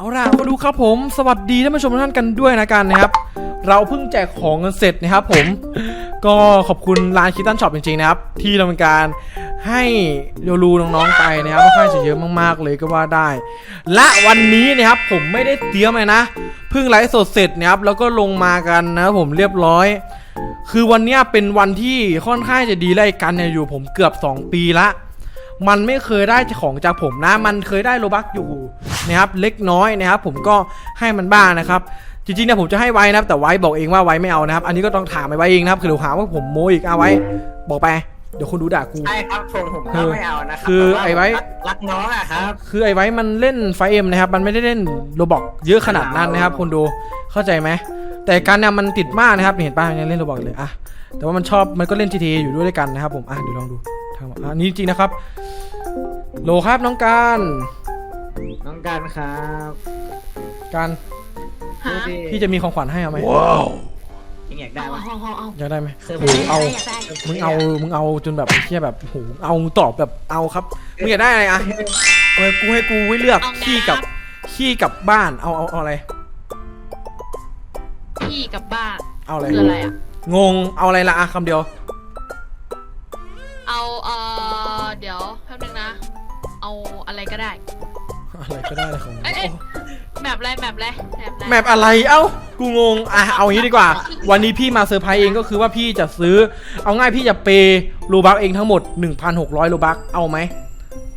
เอาล่ะมาดูครับผม สวัสดีท่านผู้ชมทุกท่านกันด้วยนะกันนะครับ เราเพิ่งแจกของกันเสร็จนะครับผม ก็ขอบคุณร้านคิตตันช็อปจริงๆนะครับ ที่ดำการให้เรียรูน้องๆไปนะครับค่อนข้างจะเยอะมากๆเลยก็ว่าได้ และวันนี้นะครับผมไม่ได้เตรียมเลยนะ เพิ่งไลฟ์สดเสร็จนะครับแล้วก็ลงมากันนะครับผมเรียบร้อย คือวันนี้เป็นวันที่ค่อนข้างจะดีไล่กันเนี่ยอยู่ผมเกือบ 2 ปีละ มันไม่เคยได้ของจากผมนะ มันเคยได้โลบักอยู่นะครับเล็กน้อยนะครับผมก็ให้มันบ้างนะครับจริงๆเนี่ยผมจะให้ไว้นะครับแต่ไว้บอกเองว่าไว้ไม่เอานะครับ อันนี้ก็ต้องถามไปไว้เองนะครับคือเดี๋ยวหาว่าผมโมอีกเอาไว้ บอกไปเดี๋ยวคุณดูด่ากู ใช่ครับผมผมก็ไม่เอานะครัคือแต่ว่าไอ้ไว้รักรักน้องอะครับ คือไอ้ไว้มันเล่นไฟเอ็มนะครับ มันไม่ได้เล่นโรบอกเยอะขนาดนั้นนะครับคุณดูเข้าใจไหม แต่การเนี่ยมันติดมากนะครับเห็นป่ะยังเล่นโรบอกเลยอะแต่ว่ามันชอบมันก็เล่น GTA อยู่ด้วยกันนะครับผมอะเดี๋ยวลองดูทางอันนี้จริงๆนะครับโหลครับน้องการน้องการครับการฮะดูดิพี่จะมีของขวัญให้เอาไหมยังอยากได้เอาปะเอาเอาเอาอยากได้ไหมคือโหเอาอยากได้มึงเอามึงเอาจนแบบเชี่ยแบบโหเอาตอบแบบเอาครับมึงอยากได้อะไรอะเออกูให้กูไว้เลือกขี้กับขี้กับบ้านเอาเอาเอาอะไร พี่กับบ้านเอาอะไร คืออะไรอะ งงเอาอะไรละอะคำเดียว เอาเออเดี๋ยวแป๊บนึงนะ เอาอะไรก็ได้ อะไรก็ได้เลยของมึงเอ้ยเอ้ยโอ้แมปอะไรแมปอะไรแมปอะไรแมปอะไรเอ้ากูงงอะเอาอย่างนี้ดีกว่า วันนี้พี่มาเซอร์ไพรส์เองก็คือว่าพี่จะซื้อ เอาง่ายพี่จะเปย์โลบักเองทั้งหมด 1,600โลบักเอาไหม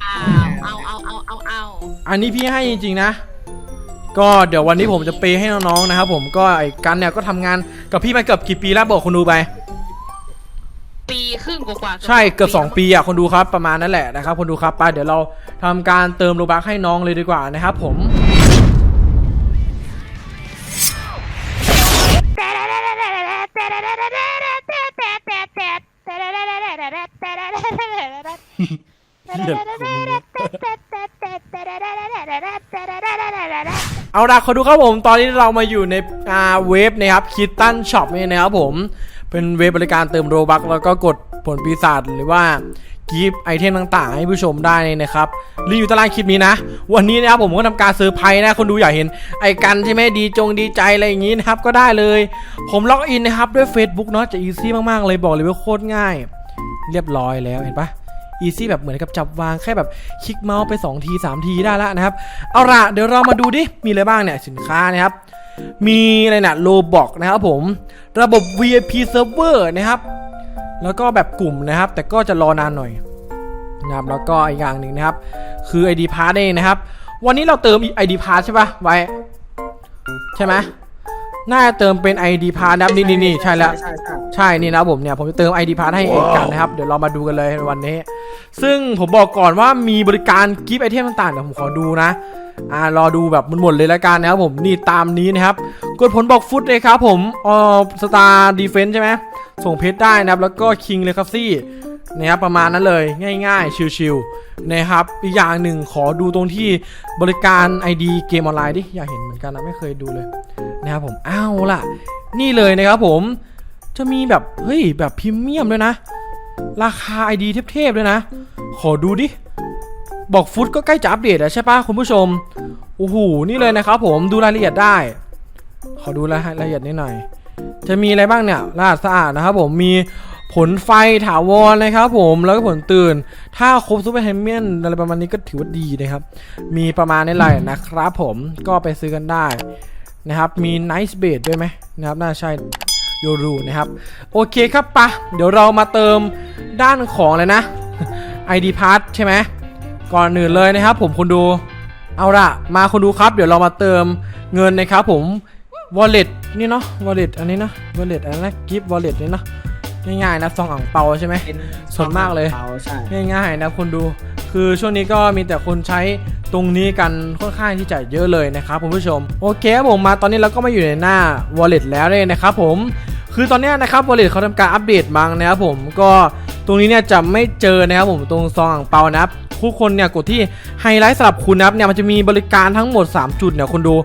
เอาเอาเอาเอาเอาเอาอันนี้พี่ให้จริงๆนะ ก็เดี๋ยววันนี้ผมจะเปย์ให้น้องๆนะครับผมก็ไอ้กันเนี่ยก็ทำงานกับพี่มาเกือบกี่ปีแล้วบอกคนดูไป ปีครึ่งกว่าๆใช่เกือบ 2 ปีอะคนดูครับประมาณนั้นแหละนะครับคนดูครับไปเดี๋ยวเราทำการเติมโลบักให้น้องเลยดีกว่านะครับผม เอาละขอดูครับผมตอนนี้เรามาอยู่ในอ่าเว็บนะครับคิตตันช็อปนี่นะครับผม เป็นเว็บบริการเติมโรบักแล้วก็กดผลปีศาจหรือว่ากิฟไอเทมต่างๆ ให้ผู้ชมได้นะครับรีวิวตารางคลิปนี้นะ วันนี้นะครับผมก็ทำการเซอร์ไพรส์นะคนดูอยากเห็นไอกันใช่ไหมดีจงดีใจอะไรอย่างนี้นะครับก็ได้เลย ผมล็อกอินนะครับด้วย Facebook เนาะจะอีซี่มากๆเลยบอกเลยว่าโคตรง่าย เรียบร้อยแล้วเห็นปะ อีซี่แบบเหมือนกับจับวางแค่แบบคลิกเมาส์ไป 2 ที 3 ทีได้แล้วนะครับ เอาล่ะเดี๋ยวเรามาดูดิ มีอะไรบ้างเนี่ยสินค้านะครับ มีอะไรนะโลบอกนะครับผม ระบบ VIP server นะครับ แล้วก็แบบกลุ่มนะครับ แต่ก็จะรอนานหน่อยนะครับแล้วก็อีกอย่างหนึ่งนะครับ คือ ID Pass นี่นะครับ วันนี้เราเติม ID Pass ใช่ปะไว้ ใช่ไหมน่าจะเติมเป็น ID Pass นะครับนี่นี่นี่ใช่แล้วใช่ใช่ใช่นี่นะครับผมเนี่ยผมจะเติม ID p a s s ให้เองกันนะครับ เดี๋ยวเรามาดูกันเลยในวันนี้ ซึ่งผมบอกก่อนว่ามีบริการกิฟต์ไอเทมต่างๆเดี๋ยวผมขอดูนะอ่ารอดูแบบมันหมดเลยล้วกันนะครับผมนี่ตามนี้นะครับ กดผลบอกฟุตเลยครับผมเอ่อสตาร์ดีเฟนใช่ไหมส่งเพชรได้นะครับ แล้วก็คิงเลยครับซี่นะครับประมาณนั้นเลยง่ายๆ ชิลๆนะครับ อีกอย่างหนึ่งขอดูตรงที่บริการ ID เกมออนไลน์ดิอยากเห็นเหมือนกันนะไม่เคยดูเลยนะครับผมอ้าวล่ะ นี่เลยนะครับผมจะมีแบบเฮ้ยแบบพรีเมียมด้วยนะ ราคา ID เทพๆเลยนะ ขอดูดิ บอกฟุตก็ใกล้จะอัปเดตแล้วใช่ปะคุณผู้ชม โอ้โห นี่เลยนะครับผมดูรายละเอียดได้ ขอดูรายละเอียดนิดหน่อย จะมีอะไรบ้างเนี่ยรหัสสะอาดนะครับผม มีผลไฟถาวรนะครับผมแล้วก็ผลตื่น ถ้าครบซูเปอร์เฮมเมียนอะไรประมาณนี้ก็ถือว่าดีนะครับ มีประมาณนี้แหละนะครับผมก็ไปซื้อกันได้นะครับ มีไนซ์เบดด้วยไหมนะครับ น่าใช่โยรูนะครับ โอเคครับปะเดี๋ยวเรามาเติม ด้านของเลยนะ ID Pass ใช่ไหมก่อนอื่นเลยนะครับ ผมคุณดูเอาละมาคุณดูครับ เดี๋ยวเรามาเติมเงินนะครับผม Wallet นี่เนาะ Wallet อันนี้นะ Wallet อันนั้นนะกิฟต์ Wallet นี่เนาะง่ายๆนะซองอ่างเปาใช่ไหมเป็นส่วนมากเลยเปใช่ง่ายๆนะคุณดู คือช่วงนี้ก็มีแต่คนใช้ตรงนี้กันค่อนข้างที่จะเยอะเลยนะครับคุณผู้ชมโอเคครับผมมาตอนนี้เราก็มาอยู่ในหน้า wallet แล้วเลยนะครับผมคือตอนเนี้ยนะครับ wallet เขาทำการอัปเดตมั้งนะครับผมก็ ตรงนี้เนี่ยจะไม่เจอนะครับผมตรงซองอ่างเปานับทุกคนเนี่ยกดที่ไฮไลท์สำหรับคุณนะครับเนี่ยมันจะมีบริการทั้งหมด 3 จุดเนี่ยคุณดู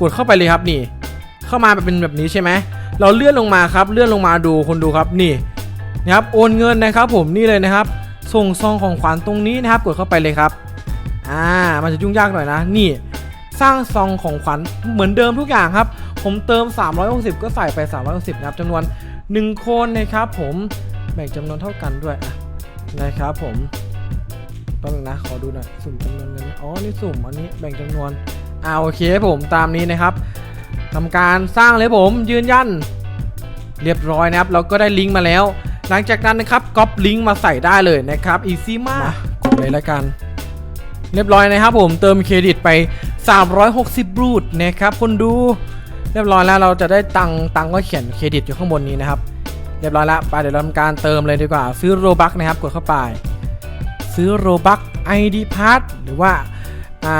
กดเข้าไปเลยครับนี่ เข้ามาแบบเป็นแบบนี้ใช่ไหมเราเลื่อนลงมาครับเลื่อนลงมาดูคนดูครับนี่นะครับโอนเงินนะครับผมนี่เลยนะครับ ส่งซองของขวัญตรงนี้นะครับกดเข้าไปเลยครับอ่ามันจะยุ่งยากหน่อยนะ นี่ สร้างซองของขวัญเหมือนเดิมทุกอย่างครับ ผมเติม 360 ก็ใส่ไป 360 นะครับจำนวน 1 คนนะครับผม บ่งจำนวนเท่ากันด้วยอะนะครับผมแป๊บนึงนะ ขอดูหน่อย สุ่มจำนวนเงินอ๋อ นี่สุ่ม อันนี้แบ่งจำนวนอ่าโอเคผมตามนี้นะครับทำการสร้างเลยผมยืนยัน เรียบร้อยนะครับ เราก็ได้ลิงก์มาแล้ว หลังจากนั้นนะครับก๊อปลิงก์มาใส่ได้เลยนะครับอีซี่มากกดเลยแล้วกัน เรียบร้อยนะครับผมเติมเครดิตไป 360บรูทนะครับคนดู เรียบร้อยแล้วเราจะได้ตังค์ตังค์ก็เขียนเครดิตอยู่ข้างบนนี้นะครับ เรียบร้อยแล้วไปเดี๋ยวเราทำการเติมเลยดีกว่า ซื้อโรบักนะครับกดเข้าไป ซื้อโรบัก ID p a s s หรือว่าอ่า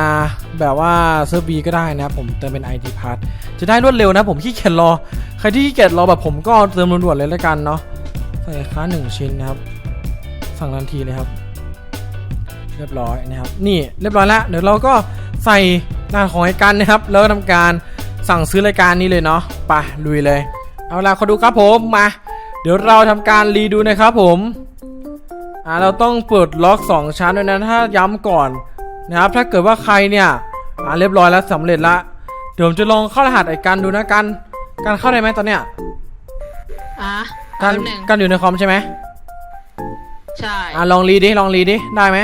แบบว่าเซิร์ฟบีก็ได้นะครับผมเติมเป็น ID p a s s จะได้รวดเร็วนะผมขี้เกียจรอ ใครที่ขี้เกียจรอแบบผมก็เติมด่วนๆเลยแล้วกันเนาะใส่ค้าหนึ่งชิ้นนะครับ สั่งทันทีเลยครับ เรียบร้อยนะครับ นี่เรียบร้อยแล้วเดี๋ยวเราก็ใส่รหัสของไอ้กันนะครับ แล้วก็ทำการสั่งซื้อรายการนี้เลยเนาะไปลุยเลย เอาล่ะขอดูครับผมมา เดี๋ยวเราทำการรีดูนะครับผมอ่าเราต้องเปิดล็อก 2 ชั้นด้วยนะถ้าย้ำก่อนนะครับถ้าเกิดว่าใครเนี่ยอ่าเรียบร้อยแล้วสำเร็จละเดี๋ยวผมจะลองเข้ารหัสไอ้กันดูนะกันกันเข้าได้ไหมตอนเนี้ยอะกันแป๊บหนึ่งกันอยู่ในคอมใช่ไหมใช่อ่าลองรีดิลองรีดิได้ไหม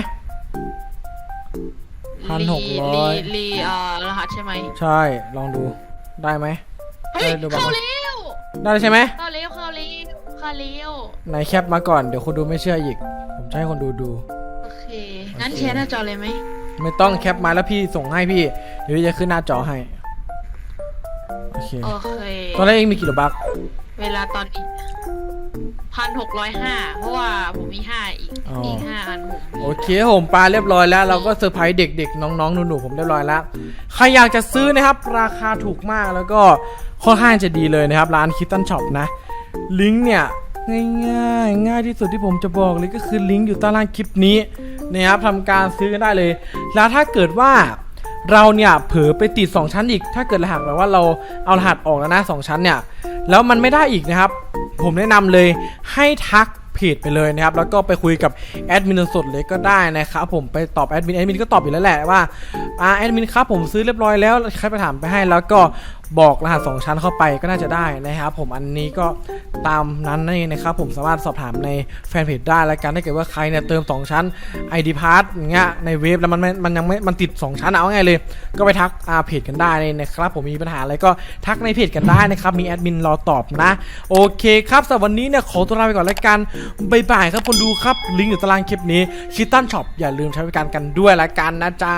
พันหกร้อยรีรีเอ่อรหัสใช่ไหมใช่ลองดูได้ไหมเฮ้ยได้ดูบ้างเข้าไหมเร็วได้ใช่ไหมเข้าเร็วเข้าเร็ว เข้าเร็วไหนแคปมาก่อนเดี๋ยวคนดูไม่เชื่ออีก ผมจะให้คนดูดู โอเค งั้นแชร์หน้าจอเลยไหมไม่ต้องแคปมาแล้วพี่ส่งให้พี่ เดี๋ยวพี่จะขึ้นหน้าจอให้ โอเค โอเค ตอนแรกเองมีกี่โลบักเวลาตอนนี้พันหกร้อยห้าเพราะว่าผมมีห้าอีกอ๋ออีอีกห้าอันผมมีโอเคผมปลาเรียบร้อยแล้ว เราก็เซอร์ไพรส์เด็กๆ น้องๆหนูๆผมเรียบร้อยแล้ว ใครอยากจะซื้อนะครับ ราคาถูกมากแล้วก็ค่อนข้างจะดีเลยนะครับ ร้านคิตตันช็อปนะ ลิงก์เนี่ยง่ายๆ ง่ายที่สุดที่ผมจะบอกเลยก็คือลิงก์อยู่ใต้ล่างคลิปนี้นะครับทำการซื้อกันได้เลย แล้วถ้าเกิดว่าเราเนี่ยเผลอไปติด 2 ชั้นอีก ถ้าเกิดรหัสแบบว่าเราเอารหัสออกแล้วนะ2ชั้นเนี่ย แล้วมันไม่ได้อีกนะครับ ผมแนะนำเลยให้ทักเพจไปเลยนะครับ แล้วก็ไปคุยกับแอดมินสดเลยก็ได้นะครับผมไปตอบแอดมินแอดมินก็ตอบอยู่แล้วแหละว่าอ่าแอดมินครับผมซื้อเรียบร้อยแล้วใครไปถามไปให้แล้วก็บอกรหัสสองชั้นเข้าไปก็น่าจะได้นะครับ ผมอันนี้ก็ตามนั้นนั่นเองนะครับ ผมสามารถสอบถามในแฟนเพจได้แล้วกันถ้าเกิดว่าใครเนี่ยเติม 2 ชั้น ID p a s s อย่างเงี้ยในเว็บแล้วมันม,มันยังไม่มันติด 2 ชั้นเอาไงเลย ก็ไปทักอาเพจกันได้นะครับ ผมมีปัญหาอะไรก็ทักในเพจกันได้นะครับ มีแอดมินรอตอบนะ โอเคครับสำหรับวันนี้เนี่ยขอตัวลาไปก่อนแล้วกันบายบายครับคนดูครับลิงก์อยู่ตารางคลิปนี้คิตตันช็อปอย่าลืมใช้บริการกันด้วยละกันนะจ๊ะ